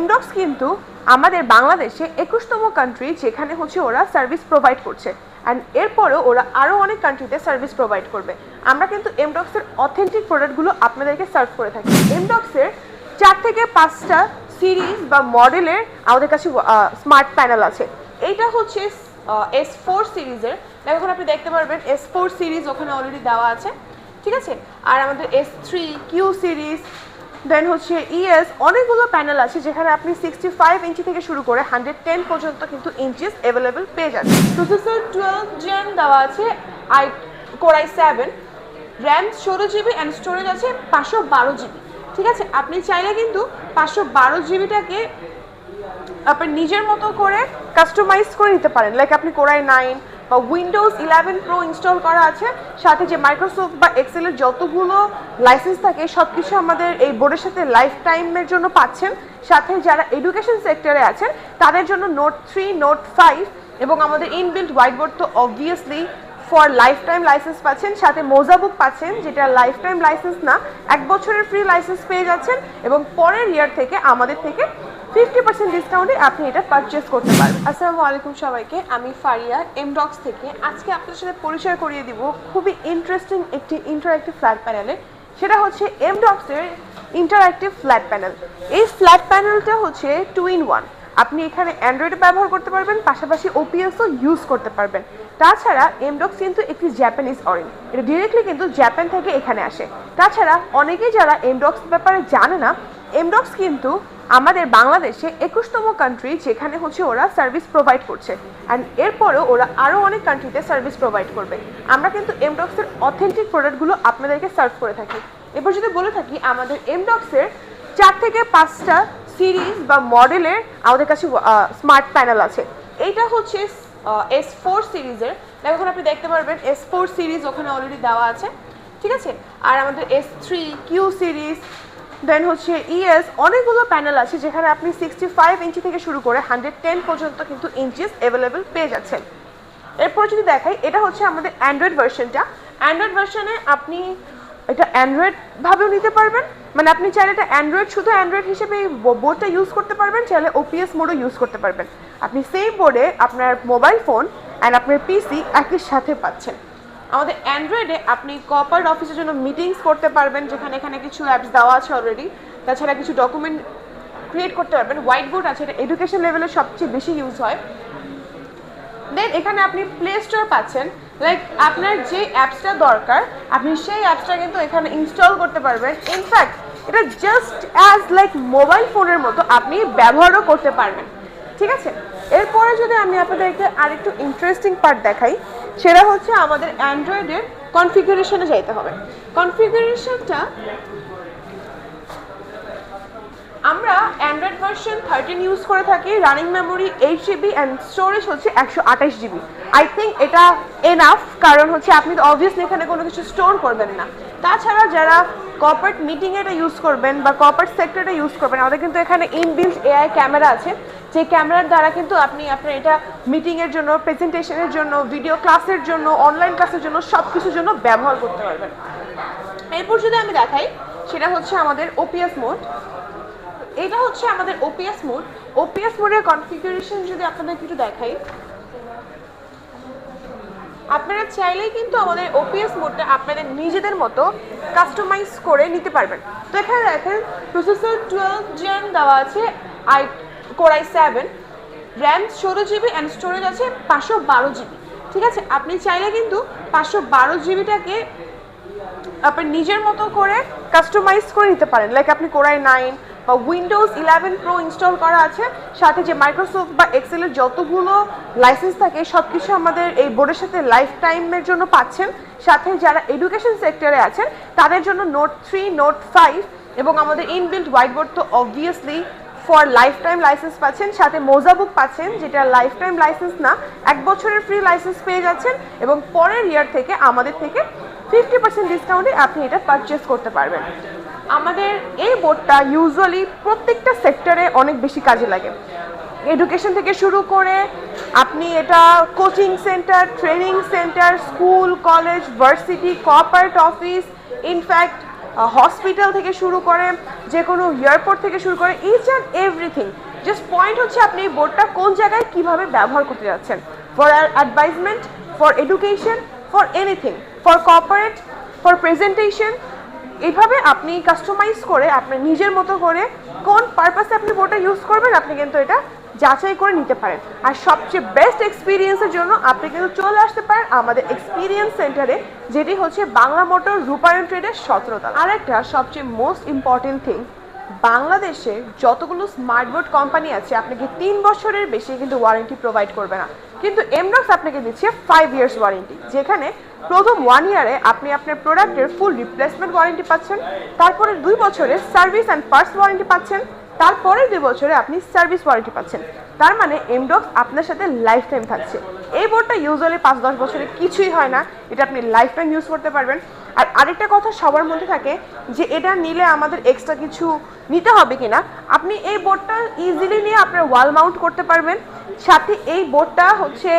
এমডক্স কিন্তু আমাদের বাংলাদেশে একুশতম কান্ট্রি যেখানে হচ্ছে ওরা সার্ভিস প্রোভাইড করছে। অ্যান্ড এরপরেও ওরা আরও অনেক কান্ট্রিতে সার্ভিস প্রোভাইড করবে। আমরা কিন্তু এমডক্সের অথেন্টিক প্রোডাক্টগুলো আপনাদেরকে সার্ভ করে থাকি। এমডক্সের চার থেকে পাঁচটা সিরিজ বা মডেলের আমাদের কাছে স্মার্ট প্যানেল আছে। এইটা হচ্ছে এস ফোর সিরিজের এখন আপনি দেখতে পারবেন এস ফোর সিরিজ ওখানে অলরেডি দেওয়া আছে। ঠিক আছে? আর আমাদের S three Q series then হচ্ছে ইএস অনেকগুলো প্যানেল আছে যেখানে আপনি সিক্সটি ফাইভ ইঞ্চি থেকে শুরু করে হান্ড্রেড টেন পর্যন্ত কিন্তু ইঞ্চিস অ্যাভেলেবেল পেয়ে যাবেন প্রসেসর টুয়েলভ জেন দেওয়া আছে I core i seven RAM ষোলো জিবি অ্যান্ড স্টোরেজ আছে পাঁচশো বারো জিবি ঠিক আছে? আপনি চাইলে কিন্তু পাঁচশো বারো জিবিটাকে আপনি নিজের মতো করে কাস্টমাইজ করে নিতে পারেন। লাইক আপনি কোরাই নাইন বা উইন্ডোজ ইলেভেন প্রো ইনস্টল করা আছে। সাথে যে মাইক্রোসফট বা এক্সেলের যতগুলো লাইসেন্স থাকে সব কিছু আমাদের এই বোর্ডের সাথে লাইফ টাইমের জন্য পাচ্ছেন। সাথে যারা এডুকেশন সেক্টরে আছেন, তাদের জন্য নোট থ্রি নোট ফাইভ এবং আমাদের ইনবিল্ট হোয়াইট বোর্ড তো obviously for life time licence পাচ্ছেন। সাথে মোজা বুক পাচ্ছেন, যেটা লাইফ টাইম লাইসেন্স না, এক বছরের ফ্রি লাইসেন্স পেয়ে যাচ্ছেন এবং পরের ইয়ার থেকে আমাদের থেকে ফিফটি পার্সেন্ট ডিসকাউন্টে আপনি এটা পারচেস করতে পারবেন। আসসালামু আলাইকুম সবাইকে, আমি ফারিয়া এমডক্স থেকে। আজকে আপনাদের সাথে পরিচয় করিয়ে দিব খুবই ইন্টারেস্টিং একটি ইন্টারঅ্যাক্টিভ ফ্ল্যাট প্যানেলে সেটা হচ্ছে এমডক্সের ইন্টারঅ্যাক্টিভ ফ্ল্যাট প্যানেল এই ফ্ল্যাট প্যানেলটা হচ্ছে টু ইন ওয়ান আপনি এখানে অ্যান্ড্রয়েড ব্যবহার করতে পারবেন, পাশাপাশি ওপিএসও ইউজ করতে পারবেন। তাছাড়া এমডক্স কিন্তু একটি জ্যাপানিজ অরিন এটা ডিরেক্টলি কিন্তু জাপান থেকে এখানে আসে। তাছাড়া অনেকেই যারা এমডক্স ব্যাপারে জানে না এমডক্স কিন্তু আমাদের বাংলাদেশে একুশতম কান্ট্রি যেখানে হচ্ছে ওরা সার্ভিস প্রোভাইড করছে। অ্যান্ড এরপরেও ওরা আরও অনেক কান্ট্রিতে সার্ভিস প্রোভাইড করবে। আমরা কিন্তু এমডক্সের অথেন্টিক প্রোডাক্টগুলো আপনাদেরকে সার্ভ করে থাকি। এরপর যদি বলে থাকি, আমাদের এমডক্সের চার থেকে পাঁচটা সিরিজ বা মডেলের আমাদের কাছে স্মার্ট প্যানেল আছে। এইটা হচ্ছে এস ফোর সিরিজের এখন আপনি দেখতে পারবেন এস ফোর সিরিজ ওখানে অলরেডি দেওয়া আছে। ঠিক আছে? আর আমাদের S three Q series then হচ্ছে ইএস অনেকগুলো প্যানেল আছে যেখানে আপনি সিক্সটি ফাইভ ইঞ্চি থেকে শুরু করে হান্ড্রেড টেন পর্যন্ত কিন্তু ইঞ্চিস অ্যাভেলেবেল পেয়ে যাচ্ছেন। এরপর যদি দেখাই, এটা হচ্ছে আমাদের অ্যান্ড্রয়েড ভার্সনটা অ্যান্ড্রয়েড ভার্সনে আপনি এটা অ্যান্ড্রয়েড ভাবেও নিতে পারবেন। মানে আপনি চাইলে এটা অ্যান্ড্রয়েড শুধু অ্যান্ড্রয়েড হিসেবে এই বোর্ডটা ইউজ করতে পারবেন, চাইলে ওপিএস মোডও ইউজ করতে পারবেন। আপনি সেই বোর্ডে আপনার মোবাইল ফোন অ্যান্ড আপনার পিসি একই সাথে পাচ্ছেন। আমাদের অ্যান্ড্রয়েডে আপনি কপার অফিসের জন্য মিটিংস করতে পারবেন, যেখানে এখানে কিছু অ্যাপস দেওয়া আছে অলরেডি তাছাড়া কিছু ডকুমেন্ট ক্রিয়েট করতে পারবেন। হোয়াইট বোর্ড আছে, এটা এডুকেশন লেভেলে সবচেয়ে বেশি ইউজ হয়। দেন এখানে আপনি প্লে স্টোর পাচ্ছেন। লাইক আপনার যে অ্যাপসটা দরকার, আপনি সেই অ্যাপসটা কিন্তু এখানে ইনস্টল করতে পারবেন। ইনফ্যাক্ট এটা জাস্ট অ্যাজ লাইক মোবাইল ফোনের মতো আপনি ব্যবহারও করতে পারবেন। ঠিক আছে? এরপরে যদি আমি আপনাদেরকে আরেকটু ইন্টারেস্টিং পার্ট দেখাই সেটা হচ্ছে আমাদের অ্যান্ড্রয়েডের কনফিগারেশনে যাইতে হবে। কনফিগারেশনটা আমরা অ্যান্ড্রয়েড ভার্সন থার্টিন ইউজ করে থাকি। Running memory eight GB and storage হচ্ছে একশো আঠাশ জিবি। আই থিঙ্ক এটা এনাফ কারণ হচ্ছে আপনি তো অবভিয়াসলি এখানে কোনো কিছু স্টোর করবেন না। তাছাড়া যারা কর্পোরেট মিটিং এটা ইউজ করবেন বা কর্পোরেট সেক্টরে ইউজ করবেন, আমাদের কিন্তু এখানে ইনবিল্ট এআই ক্যামেরা আছে। যে ক্যামেরার দ্বারা কিন্তু আপনি, আপনার এটা মিটিংয়ের জন্য প্রেজেন্টেশনের জন্য ভিডিও ক্লাসের জন্য অনলাইন ক্লাসের জন্য সব কিছুর জন্য ব্যবহার করতে পারবেন। এরপর যদি আমি দেখাই, সেটা হচ্ছে আমাদের ওপিএস মোড এটা হচ্ছে আমাদের ওপিএস মোড ওপিএস মোডের কনফিগারেশন যদি আপনাদের একটু দেখাই আপনারা চাইলেই কিন্তু আমাদের ওপিএস মোডটা আপনাদের নিজেদের মতো কাস্টমাইজ করে নিতে পারবেন। তো এখানে দেখেন প্রসেসর টুয়েলভ জেন দেওয়া আছে i core i seven RAM ষোলো জিবি অ্যান্ড স্টোরেজ আছে পাঁচশো বারো জিবি ঠিক আছে? আপনি চাইলে কিন্তু পাঁচশো বারো জিবিটাকে আপনি নিজের মতো করে কাস্টমাইজ করে নিতে পারেন। লাইক আপনি কোরাই নাইন বা উইন্ডোজ ইলেভেন প্রো ইনস্টল করা আছে। সাথে যে মাইক্রোসফট বা এক্সেলের যতগুলো লাইসেন্স থাকে সব কিছু আমাদের এই বোর্ডের সাথে লাইফ টাইমের জন্য পাচ্ছেন। সাথে যারা এডুকেশন সেক্টরে আছেন, তাদের জন্য নোট থ্রি নোট ফাইভ এবং আমাদের ইনবিল্ট হোয়াইট বোর্ড তো obviously for life time licence পাচ্ছেন। সাথে মোজা বুক পাচ্ছেন, যেটা লাইফ টাইম লাইসেন্স না, এক বছরের ফ্রি লাইসেন্স পেয়ে যাচ্ছেন এবং পরের ইয়ার থেকে আমাদের থেকে ফিফটি পার্সেন্ট ডিসকাউন্টে আপনি এটা পারচেস করতে পারবেন। আমাদের এই বোর্ডটা ইউজুয়ালি প্রত্যেকটা সেক্টরে অনেক বেশি কাজে লাগে। এডুকেশন থেকে শুরু করে আপনি এটা coaching centre training centre school college varsity corporate office in fact hospital থেকে শুরু করে যে কোনো এয়ারপোর্ট থেকে শুরু করে each and everything just point হচ্ছে আপনি এই বোর্ডটা কোন জায়গায় কীভাবে ব্যবহার করতে যাচ্ছেন। For advisement for education for anything for corporate for presentation এইভাবে আপনি কাস্টমাইজ করে, আপনি নিজের মতো করে কোন পারপাসে আপনি বোর্ডটা ইউজ করবেন, আপনি কিন্তু এটা যাচাই করে নিতে পারেন। আর সবচেয়ে বেস্ট এক্সপিরিয়েন্সের জন্য আপনি কিন্তু চলে আসতে পারেন আমাদের এক্সপিরিয়েন্স সেন্টারে যেটি হচ্ছে বাংলা মোটর রূপায়ণ ট্রেডের সতেরোতা আরেকটা সবচেয়ে মোস্ট ইম্পর্টেন্ট থিং বাংলাদেশে যতগুলো স্মার্ট বোর্ড কোম্পানি আছে, আপনাকে তিন বছরের বেশি কিন্তু ওয়ারেন্টি প্রোভাইড করবে না। কিন্তু এমডক্স আপনাকে দিচ্ছে ফাইভ ইয়ার্স ওয়ারেন্টি যেখানে প্রথম ওয়ান ইয়ারে আপনি আপনার প্রোডাক্টের ফুল রিপ্লেসমেন্ট ওয়ারেন্টি পাচ্ছেন তারপরে দুই বছরে সার্ভিস অ্যান্ড পার্টস ওয়ারেন্টি পাচ্ছেন, তারপরের দুই বছরে আপনি সার্ভিস ওয়ারেন্টি পাচ্ছেন। তার মানে এমডক্স আপনার সাথে লাইফ টাইম থাকছে। এই বোর্ডটা ইউজুয়ালি পাঁচ দশ বছরে কিছুই হয় না, এটা আপনি লাইফ টাইম ইউজ করতে পারবেন। আর আরেকটা কথা সবার মধ্যে থাকে যে এটা নিলে আমাদের এক্সট্রা কিছু নিতে হবে কিনা, আপনি এই বোর্ডটা ইজিলি নিয়ে আপনার ওয়াল মাউন্ট করতে পারবেন। সাথে এই বোর্ডটা হচ্ছে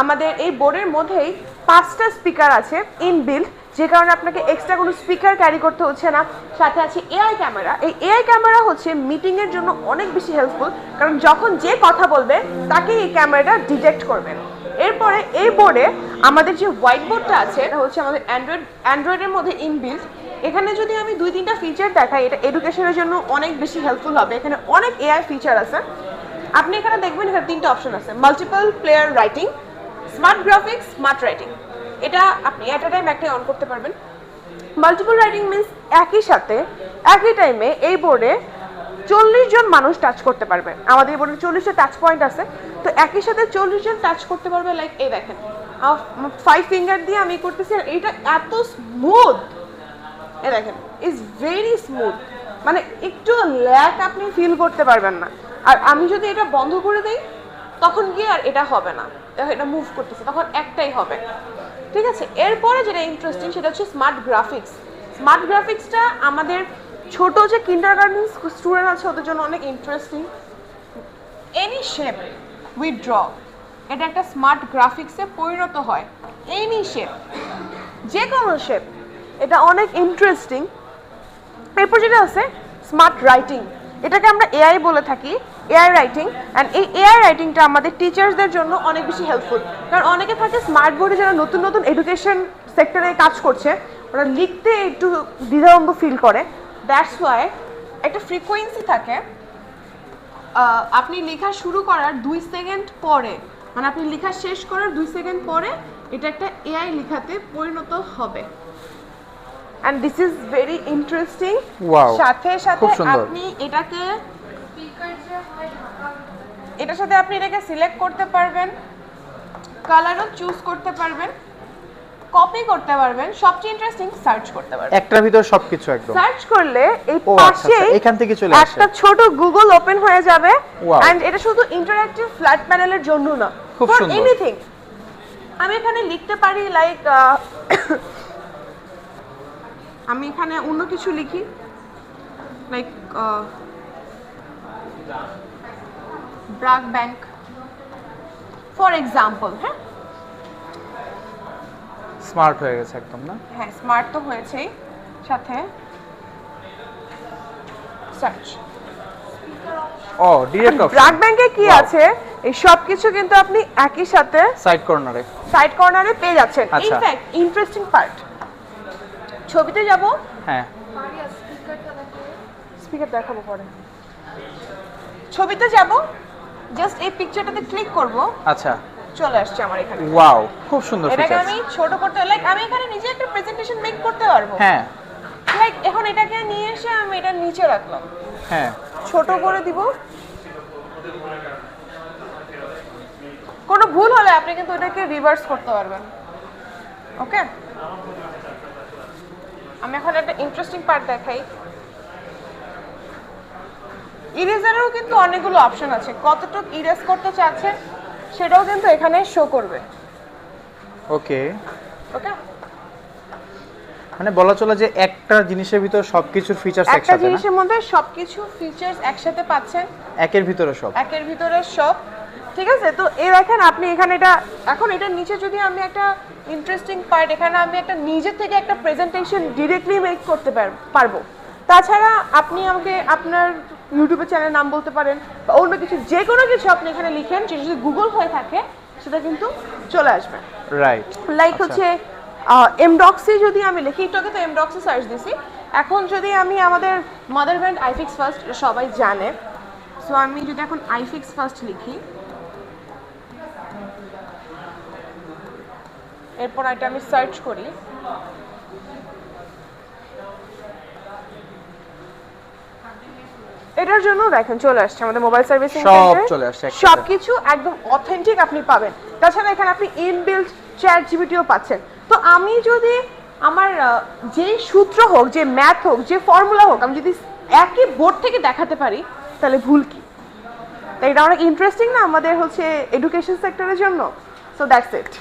আমাদের, এই বোর্ডের মধ্যেই পাঁচটা স্পিকার আছে ইনবিল্ড যে কারণে আপনাকে এক্সট্রা কোনো স্পিকার ক্যারি করতে হচ্ছে না। সাথে আছে এআই ক্যামেরা এই এআই ক্যামেরা হচ্ছে মিটিংয়ের জন্য অনেক বেশি হেল্পফুল কারণ যখন যে কথা বলবে তাকে এই ক্যামেরাটা ডিটেক্ট করবে। এরপরে এই বোর্ডে আমাদের যে হোয়াইট বোর্ডটা আছে, এটা হচ্ছে আমাদের অ্যান্ড্রয়েড অ্যান্ড্রয়েডের মধ্যে ইনবিল্ড এখানে যদি আমি দুই তিনটা ফিচার দেখাই, এটা এডুকেশনের জন্য অনেক বেশি হেল্পফুল হবে। এখানে অনেক এআই ফিচার আছে। আপনি এখানে দেখবেন এখানে তিনটা অপশন আছে। Multiple player writing smart graphics smart writing এটা আপনি এট আ টাইম একটাই অন করতে পারবেন। মাল্টিপল রাইটিং মিন্স একই সাথে, একই টাইমে এই বোর্ডে চল্লিশ জন মানুষ টাচ করতে পারবে। আমাদের এই বোর্ডে চল্লিশটা টাচ পয়েন্ট আছে। তো একই সাথে চল্লিশ জন টাচ করতে পারবে লাইক এই দেখেন। ফাইভ ফিঙ্গার দিয়ে আমি করতেছি, আর এইটা এত স্মুথ এ দেখেন ইজ ভেরি স্মুথ মানে একটু ল্যাক আপনি ফিল করতে পারবেন না। আর আমি যদি এটা বন্ধ করে দিই তখন গিয়ে আর এটা হবে না। এটা মুভ করতেছে, তখন একটাই হবে। ঠিক আছে? এরপরে যেটা ইন্টারেস্টিং সেটা হচ্ছে স্মার্ট গ্রাফিক্স স্মার্ট গ্রাফিক্সটা আমাদের ছোট যে কিন্ডার গার্ডেন স্টুডেন্ট আছে, ওদের জন্য অনেক interesting any shape with draw এটা একটা স্মার্ট গ্রাফিক্সে পরিণত হয়। এনি শেপ যে কোনো শেপ এটা অনেক ইন্টারেস্টিং এরপর যেটা আছে স্মার্ট রাইটিং এটাকে আমরা এআই বলে থাকি। এআই রাইটিং অ্যান্ড এই এআই রাইটিংটা আমাদের টিচার্সদের জন্য অনেক বেশি হেল্পফুল কারণ অনেকে থাকে স্মার্ট বোর্ডে যারা নতুন নতুন এডুকেশন সেক্টরে কাজ করছে ওরা লিখতে একটু দ্বিধাদ্বন্দ্ব ফিল করে। দ্যাটস ওয়াই একটা ফ্রিকোয়েন্সি থাকে আপনি লেখা শুরু করার দুই সেকেন্ড পরে মানে আপনি লেখা শেষ করার দুই সেকেন্ড পরে এটা একটা এআই লেখাতে পরিণত হবে। And this is very interesting সাথে সাথে। আপনি এটাকে এটার সাথে আপনি এটাকে সিলেক্ট করতে পারবেন কালারও চুজ করতে পারবেন কপি করতে পারবেন সবচেয়ে ইন্টারেস্টিং সার্চ করতে পারবেন। একটার ভিতর সবকিছু একদম। সার্চ করলে এই আচ্ছা, পাশে আচ্ছা, এখান থেকে চলে আসে। একটা ছোট গুগল ওপেন হয়ে যাবে। এন্ড এটা শুধু ইন্টারঅ্যাকটিভ ফ্ল্যাট প্যানেলের জন্য না। খুব সুন্দর। এনিথিং আমি এখানে লিখতে পারি লাইক আমি এখানে অন্য কিছু লিখি। Like BRAC bank for example হ্যাঁ? স্মার্ট হয়ে গেছে একদম না? হ্যাঁ স্মার্ট তো হয়েছেই সাথে সার্চ ও ডিরেক্ট ব্রাক অপশন ব্যাংকে কি আছে? এই সব কিছু কিন্তু আপনি একই সাথে সাইড কর্নারে সাইড কর্নারে পেয়ে যাচ্ছেন। ইনফ্যাক্ট ইন্টারেস্টিং পার্ট ছবিতে যাব? হ্যাঁ। স্পিকার দেখাবো পরে। ছবিতে যাব। জাস্ট এই পিকচারটাতে ক্লিক করব। আচ্ছা। চলে আসছে আমার এখানে। ওয়াও খুব সুন্দর এটাকে আমি ছোট করতে লাইক আমি এখানে নিজে একটা প্রেজেন্টেশন মেক করতে পারব। হ্যাঁ। লাইক এখন এটাকে নিয়ে এসে আমি এটা নিচে রাখলাম। হ্যাঁ। ছোট করে দিব। কোনো ভুল হলে আপনি কিন্তু এটাকে রিভার্স করতে পারবেন। ওকে আমি এখন একটা ইন্টারেস্টিং পার্ট দেখাই। ইরেজারেরও কিন্তু অনেকগুলো অপশন আছে। কতটুকু ইরেজ করতে চাচ্ছেন সেটাও কিন্তু এখানে শো করবে। ওকে। ওকে? মানে বলা চলে যে একটা জিনিসের ভিতর সবকিছুর ফিচার্স একটা একসাথে না? জিনিসের মধ্যে সবকিছু ফিচার্স একসাথে পাচ্ছেন। একের ভিতরে সব। একের ভিতরে সব। ঠিক আছে তো এই দেখেন আপনি এখানে এটা এখন এটার নিচে যদি আমি একটা ইন্টারেস্টিং পার্ট এখানে আমি একটা নিজের থেকে একটা প্রেজেন্টেশন ডিরেক্টলি মেক করতে পার- পারব। তাছাড়া আপনি আমাকে আপনার ইউটিউবে চ্যানেল নাম বলতে পারেন বা অন্য কিছু যে কোনো কিছু আপনি এখানে লিখেন সেটা যদি গুগল হয়ে থাকে সেটা কিন্তু চলে আসবে। রাইট লাইক আচ্ছা। হচ্ছে এমডক্সি যদি আমি লিখি একটু আগে তো এমডক্সি সার্চ দিছি। এখন যদি আমি আমাদের মাদার ব্র্যান্ড আইফিক্স ফার্স্ট সবাই জানে। সো আমি যদি এখন আইফিক্স ফার্স্ট লিখি এরপর এটা আমি সার্চ করি। এটার জন্য দেখেন চলে আসছে আমাদের মোবাইল সার্ভিসিং সব চলে আসছে সবকিছু একদম অথেন্টিক আপনি পাবেন। তাছাড়া এখানে আপনি ইনবিল্ট চ্যাট জিবিটিও পাচ্ছেন। তো আমি যদি আমার যেই সূত্র হোক যে ম্যাথ হোক যে ফর্মুলা হোক আমি যদি একই বোর্ড থেকে দেখাতে পারি তাহলে ভুল কি? তাই এটা অনেক ইন্টারেস্টিং না আমাদের হচ্ছে এডুকেশন সেক্টরের জন্য? So that's it